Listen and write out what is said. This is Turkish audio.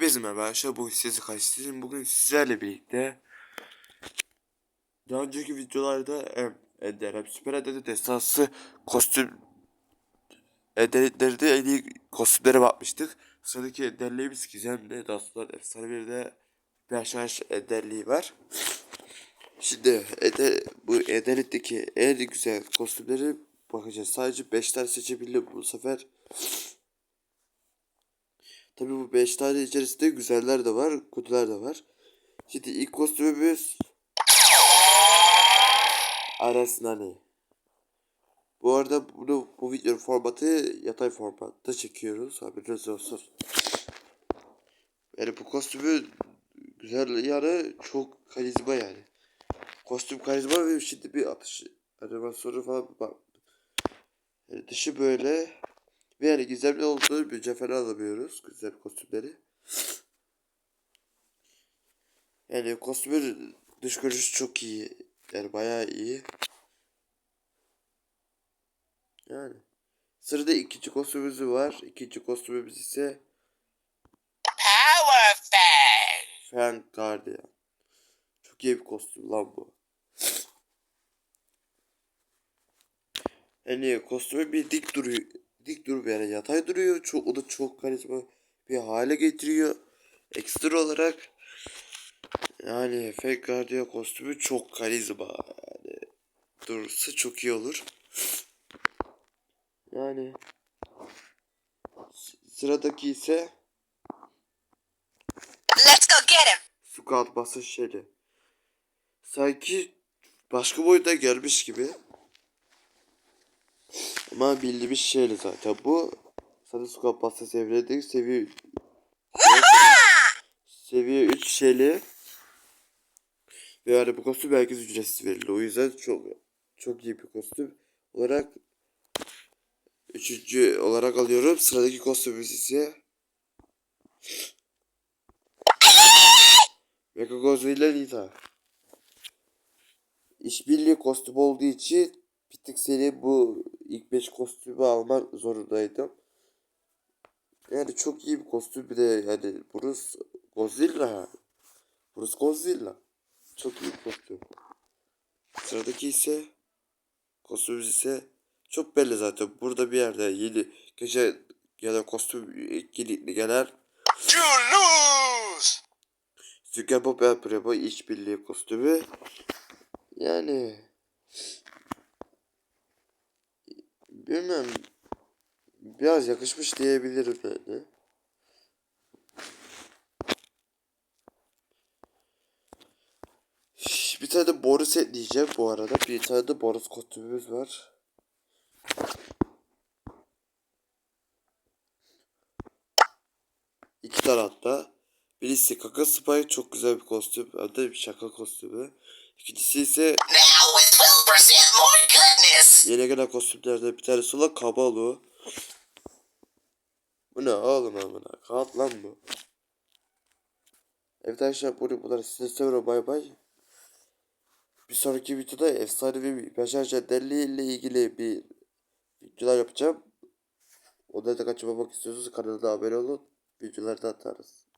Hepinize merhaba arkadaşlar. Bugün sizi karşılayacağım. Bugün sizlerle birlikte daha önceki videolarda em, Ender hem Süper Ender'de destansı kostüm Ender'de en iyi kostümlere bakmıştık. Sıradaki Ender'liğimiz Gizem'de daha sonra efsane bir de bir aşağı Ender'liği var. Şimdi Ender, bu Ender'likteki en güzel kostümleri bakacağız. Sadece 5 tane seçebildim bu sefer. Tabii bu 5 tane içerisinde güzeller de var, kötüler de var. Şimdi ilk kostümümüz Ares Nani. Bu arada bunu bu videonun formatı yatay formatta çekiyoruz. Haberiniz olsun. Yani bu kostümün güzel yanı çok karizma yani. Kostüm karizma ve şimdi bir atış animasyonu falan bak. Yani dışı böyle ve yani gizemli olduğu mücevher alamıyoruz. Güzel kostümleri. Yani kostümün dış görünüşü çok iyi. Yani bayağı iyi. Yani. Sırada ikinci kostümümüz var. İkinci kostümümüz ise Power Fang. Fan Guardian. Çok iyi bir kostüm lan bu. Yani kostümü bir dik duruyor. Dik duruyor yani yatay duruyor. Çok, o da çok karizma bir hale getiriyor. Ekstra olarak yani Fake Guardian kostümü çok karizma. Yani durursa çok iyi olur. Yani sıradaki ise Let's go get him. su kalması şeyli. Sanki başka boyuta gelmiş gibi. Ama bildiğimiz şeyli zaten bu. Su kalması seviyede seviye seviye 3 şeyli. Ve yani bu kostüm herkes ücretsiz veriliyor. O yüzden çok çok iyi bir kostüm olarak üçüncü olarak alıyorum. Sıradaki kostümümüz ise Mega Godzilla Lita. İşbirliği kostüm olduğu için tık seni bu ilk 5 kostümü almak zorundaydım. Yani çok iyi bir kostüm bir de yani Bruce Godzilla. Bruce Godzilla. Çok iyi bir kostüm. Sıradaki ise kostümümüz ise çok belli zaten. Burada bir yerde yeni gece ya da kostüm etkinlikli gelen You lose. Sünger Bob El Primo işbirliği kostümü. Yani bilmem biraz yakışmış diyebilirim yani. Bir tane de Boris diyeceğim bu arada. Bir tane de Boris kostümümüz var. İki tane hatta. Birisi Kaka Spy çok güzel bir kostüm. Hem de bir şaka kostümü. İkincisi ise Now with 12% more goodness. yeni gelen kostümlerden bir tanesi olan Kabalu. Bu ne oğlum amına? Kağıt lan bu. Evet arkadaşlar bunu bunları size seviyorum bay bay. Bir sonraki videoda efsanevi Beşer Cenderli ile ilgili bir videolar yapacağım. Onları da kaçırmamak istiyorsanız kanalda abone olun. Videoları da atarız.